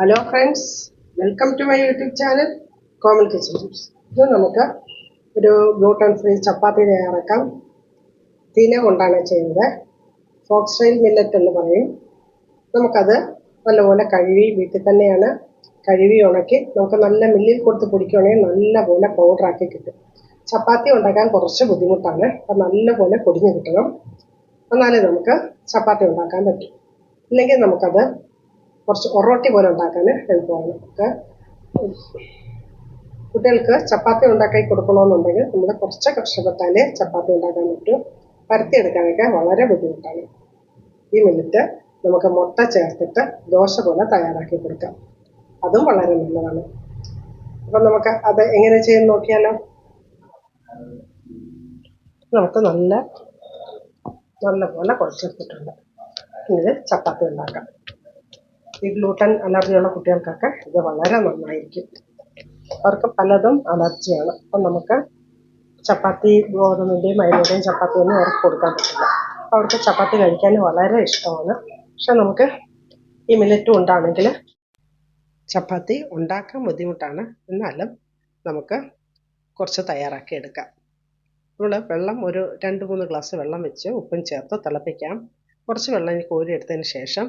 Hello friends welcome to my YouTube channel common kitchen tips ഇത് നമുക്ക് ഒരു gluten free ചപ്പാത്തി തയ്യാറാക്കാം. തിന കൊണ്ടാണ് ചെയ്യുന്നത്. ഫോക്സ് ട്രെയിൽ മില്ലറ്റ് എന്ന് പറയും. നമുക്കത് നല്ലപോലെ കഴുകി വീട്ടിൽ തന്നെയാണ് കഴുകി ഉണക്കി നമുക്ക് നല്ല മില്ലിൽ കൊടുത്ത് പൊടിക്കുകയാണെങ്കിൽ നല്ലപോലെ പൗഡറാക്കി കിട്ടും. ചപ്പാത്തി ഉണ്ടാക്കാൻ കുറച്ച് ബുദ്ധിമുട്ടാണ്. അപ്പം നല്ലപോലെ പൊടിഞ്ഞ് കിട്ടണം. എന്നാലേ നമുക്ക് ചപ്പാത്തി ഉണ്ടാക്കാൻ പറ്റും. ഇല്ലെങ്കിൽ നമുക്കത് കുറച്ച് ഒറോട്ടി പോലെ ഉണ്ടാക്കാൻ എളുപ്പമാണ്. കുട്ടികൾക്ക് ചപ്പാത്തി ഉണ്ടാക്കി കൊടുക്കണമെന്നുണ്ടെങ്കിൽ നമ്മൾ കുറച്ച് കഷ്ടപ്പെട്ടാലേ ചപ്പാത്തി ഉണ്ടാക്കാൻ പറ്റൂ. പരത്തിയെടുക്കാനൊക്കെ വളരെ ബുദ്ധിമുട്ടാണ്. ഈ മിനിറ്റ് നമുക്ക് മുട്ട ചേർത്തിട്ട് ദോശ പോലെ തയ്യാറാക്കി കൊടുക്കാം. അതും വളരെ നല്ലതാണ്. അപ്പം നമുക്ക് അത് എങ്ങനെ ചെയ്യുന്ന നോക്കിയാലോ? നമുക്ക് നല്ല നല്ല പോലെ കുഴച്ചെടുത്തിട്ടുണ്ട്. ഇതിൽ ചപ്പാത്തി ഉണ്ടാക്കാം. ഈ ഗ്ലൂട്ടൻ അലർജിയുള്ള കുട്ടികൾക്കൊക്കെ ഇത് വളരെ നന്നായിരിക്കും. അവർക്ക് പലതും അലർജിയാണ് അപ്പം നമുക്ക് ചപ്പാത്തി ഗോതമ്പിന്റെയും മൈദയുടെയും ചപ്പാത്തി ഒന്നും അവർക്ക് കൊടുക്കാൻ പറ്റില്ല. അവർക്ക് ചപ്പാത്തി കഴിക്കാൻ വളരെ ഇഷ്ടമാണ്. പക്ഷെ നമുക്ക് ഈ മില്ലറ്റും ഉണ്ടാണെങ്കിൽ ചപ്പാത്തി ഉണ്ടാക്കാൻ ബുദ്ധിമുട്ടാണ്. എന്നാലും നമുക്ക് കുറച്ച് തയ്യാറാക്കി എടുക്കാം. നമ്മൾ വെള്ളം ഒരു രണ്ട് മൂന്ന് ഗ്ലാസ് വെള്ളം വെച്ച് ഉപ്പും ചേർത്ത് തിളപ്പിക്കാം. കുറച്ച് വെള്ളം കോരി എടുത്തതിന് ശേഷം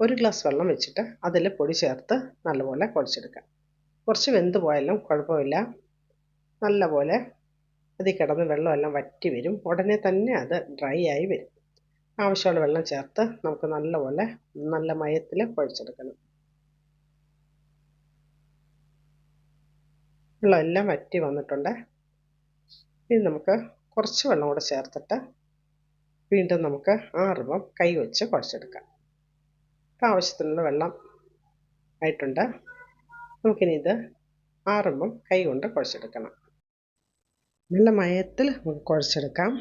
ഒരു ഗ്ലാസ് വെള്ളം വെച്ചിട്ട് അതിൽ പൊടി ചേർത്ത് നല്ലപോലെ കുഴച്ചെടുക്കാം കുറച്ച് വെന്ത് പോയാലും കുഴപ്പമില്ല. നല്ലപോലെ അതിൽ കിടന്ന് വെള്ളമെല്ലാം വറ്റി വരും. ഉടനെ തന്നെ അത് ഡ്രൈ ആയി വരും. ആവശ്യമുള്ള വെള്ളം ചേർത്ത് നമുക്ക് നല്ലപോലെ നല്ല മയത്തിൽ കുഴച്ചെടുക്കണം. വെള്ളമെല്ലാം വറ്റി വന്നിട്ടുണ്ട്. ഇനി നമുക്ക് കുറച്ച് വെള്ളം കൂടെ ചേർത്തിട്ട് വീണ്ടും നമുക്ക് ആറുമ്പം കൈ വെച്ച് കുഴച്ചെടുക്കാം. ആവശ്യത്തിനുള്ള വെള്ളം ആയിട്ടുണ്ട്. നമുക്കിനി ഇത് ആറുമ്പം കൈ കൊണ്ട് കുഴച്ചെടുക്കണം. നല്ല മയത്തിൽ നമുക്ക് കുഴച്ചെടുക്കാം.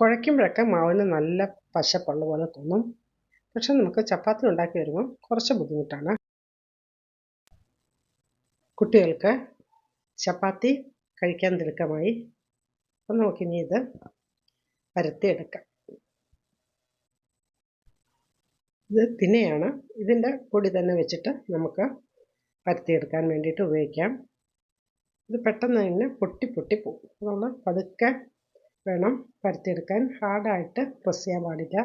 കുഴയ്ക്കുമ്പോഴൊക്കെ മാവിന് നല്ല പശപ്പുള്ള പോലെ തോന്നും. പക്ഷെ നമുക്ക് ചപ്പാത്തി ഉണ്ടാക്കി വരുമ്പം കുറച്ച് ബുദ്ധിമുട്ടാണ്. കുട്ടികൾക്ക് ചപ്പാത്തി കഴിക്കാൻ തിടുക്കമായി. അപ്പം നമുക്കിനി ഇത് പരത്തിയെടുക്കാം. ഇത് തിനയാണ്. ഇതിന്റെ പൊടി തന്നെ വെച്ചിട്ട് നമുക്ക് പരത്തിയെടുക്കാൻ വേണ്ടിയിട്ട് ഉപയോഗിക്കാം. ഇത് പെട്ടെന്ന് തന്നെ പൊട്ടി പൊട്ടി പോകും. അതുകൊണ്ട് പതുക്കെ വേണം പരത്തിയെടുക്കാൻ. ഹാർഡായിട്ട് പ്രസ് ചെയ്യാൻ പാടില്ല.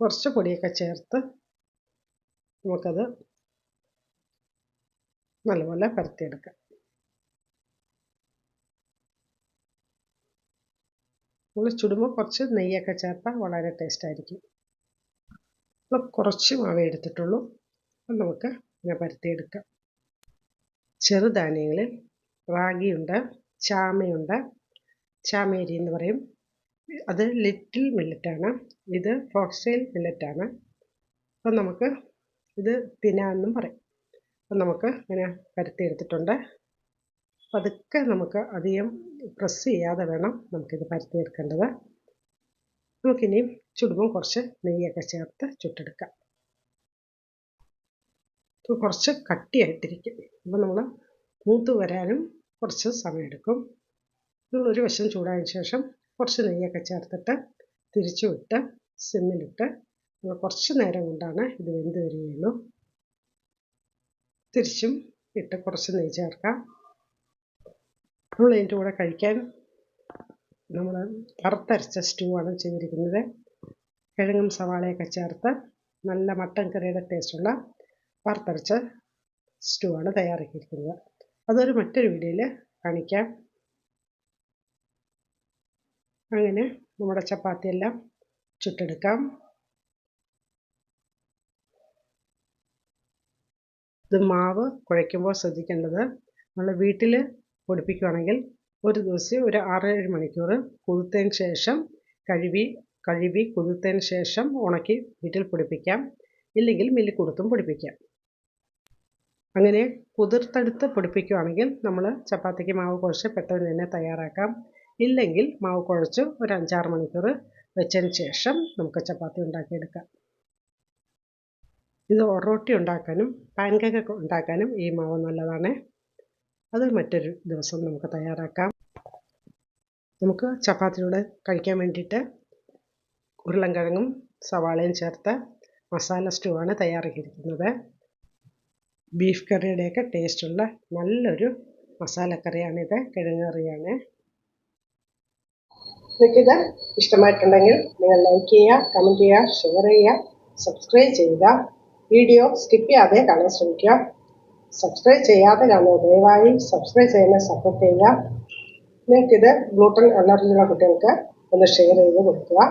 കുറച്ച് പൊടിയൊക്കെ ചേർത്ത് നമുക്കത് നല്ലപോലെ പരത്തിയെടുക്കാം. നമ്മൾ ചുടുമ്പോൾ കുറച്ച് നെയ്യൊക്കെ ചേർത്താൽ വളരെ ടേസ്റ്റ് ആയിരിക്കും നമ്മൾ കുറച്ച് മാവേ എടുത്തിട്ടുള്ളൂ. അപ്പം നമുക്ക് ഇങ്ങനെ പരത്തിയെടുക്കാം. ചെറുധാന്യങ്ങളിൽ റാഗിയുണ്ട് ചാമയുണ്ട്. ചാമേരി എന്ന് പറയും. അത് ലിറ്റിൽ മില്ലറ്റാണ്. ഇത് ഫോക്സൈൽ മില്ലറ്റാണ്. അപ്പം നമുക്ക് ഇത് പിന എന്നും പറയും. അപ്പം നമുക്ക് ഇങ്ങനെ പരത്തിയെടുത്തിട്ടുണ്ട്. പതുക്കെ നമുക്ക് അധികം പ്രസ് ചെയ്യാതെ വേണം നമുക്കിത് പരത്തിയെടുക്കേണ്ടത്. നമുക്കിനി ചുടുമ്പോൾ കുറച്ച് നെയ്യൊക്കെ ചേർത്ത് ചുട്ടെടുക്കാം. കുറച്ച് കട്ടിയായിട്ടിരിക്കും. അപ്പോൾ നമ്മൾ മൂത്ത് വരാനും കുറച്ച് സമയമെടുക്കും. ഒരു വശം ചൂടായതിനു ശേഷം കുറച്ച് നെയ്യൊക്കെ ചേർത്തിട്ട് തിരിച്ചു വിട്ട് സിമ്മിലിട്ട് കുറച്ച് നേരം കൊണ്ടാണ് ഇത് വെന്ത് വരികയുള്ളൂ. തിരിച്ചും ഇട്ട് കുറച്ച് നെയ്യ് ചേർക്കാം. നമ്മൾ അതിന്റെ കൂടെ കഴിക്കാൻ നമ്മൾ വറുത്തരച്ച സ്റ്റൂ ആണ് ചെയ്തിരിക്കുന്നത്. കിഴങ്ങും സവാളയൊക്കെ ചേർത്ത് നല്ല മട്ടൻ കറിയുടെ ടേസ്റ്റുള്ള വറുത്തരച്ച സ്റ്റൂ ആണ് തയ്യാറാക്കിയിരിക്കുന്നത്. അതൊരു മറ്റൊരു വീഡിയോയിൽ കാണിക്കാം. അങ്ങനെ നമ്മുടെ ചപ്പാത്തിയെല്ലാം ചുട്ടെടുക്കാം. ഇത് മാവ് കുഴയ്ക്കുമ്പോൾ ശ്രദ്ധിക്കേണ്ടത് നമ്മൾ വീട്ടിൽ പൊടിപ്പിക്കുകയാണെങ്കിൽ ഒരു ദിവസം ഒരു ആറ് ഏഴ് മണിക്കൂർ കുതിർത്തതിന് ശേഷം കഴുകി കഴുകി കുതിർത്തതിന് ശേഷം ഉണക്കി വീട്ടിൽ പൊടിപ്പിക്കാം. ഇല്ലെങ്കിൽ മില്ലിൽ കൊടുത്തും പൊടിപ്പിക്കാം. അങ്ങനെ കുതിർത്തെടുത്ത് പൊടിപ്പിക്കുകയാണെങ്കിൽ നമ്മൾ ചപ്പാത്തിക്ക് മാവ് കുഴച്ച് പെട്ടെന്ന് തന്നെ തയ്യാറാക്കാം. ഇല്ലെങ്കിൽ മാവ് കുഴച്ച് ഒരു അഞ്ചാറ് മണിക്കൂർ വെച്ചതിന് ശേഷം നമുക്ക് ചപ്പാത്തി ഉണ്ടാക്കിയെടുക്കാം. ഇത് ഒറോട്ടി ഉണ്ടാക്കാനും പാൻകേക്ക് ഉണ്ടാക്കാനും ഈ മാവ് നല്ലതാണ്. അത് മറ്റൊരു ദിവസം നമുക്ക് തയ്യാറാക്കാം. നമുക്ക് ചപ്പാത്തിയുടെ കഴിക്കാൻ വേണ്ടിയിട്ട് ഉരുളൻകിഴങ്ങും സവാളയും ചേർത്ത് മസാല സ്റ്റൂ ആണ് തയ്യാറാക്കിയിരിക്കുന്നത്. ബീഫ് കറിയുടെയൊക്കെ ടേസ്റ്റുള്ള നല്ലൊരു മസാലക്കറിയാണിത് കിഴങ്ങ് കറിയാണ്. നിങ്ങൾക്കിത് ഇഷ്ടമായിട്ടുണ്ടെങ്കിൽ നിങ്ങൾ ലൈക്ക് ചെയ്യുക കമന്റ് ചെയ്യുക ഷെയർ ചെയ്യുക സബ്സ്ക്രൈബ് ചെയ്യുക. വീഡിയോ സ്കിപ്പ് ചെയ്യാതെ കാണാൻ ശ്രമിക്കുക. സബ്സ്ക്രൈബ് ചെയ്യാതെ കാണുക. ദയവായി സബ്സ്ക്രൈബ് ചെയ്യുന്ന സപ്പോർട്ട് ചെയ്യുക. നിങ്ങൾക്കിത് ഗ്ലൂട്ടൻ അലർജിയുള്ള കുട്ടികൾക്ക് ഒന്ന് ഷെയർ ചെയ്ത് കൊടുക്കുക.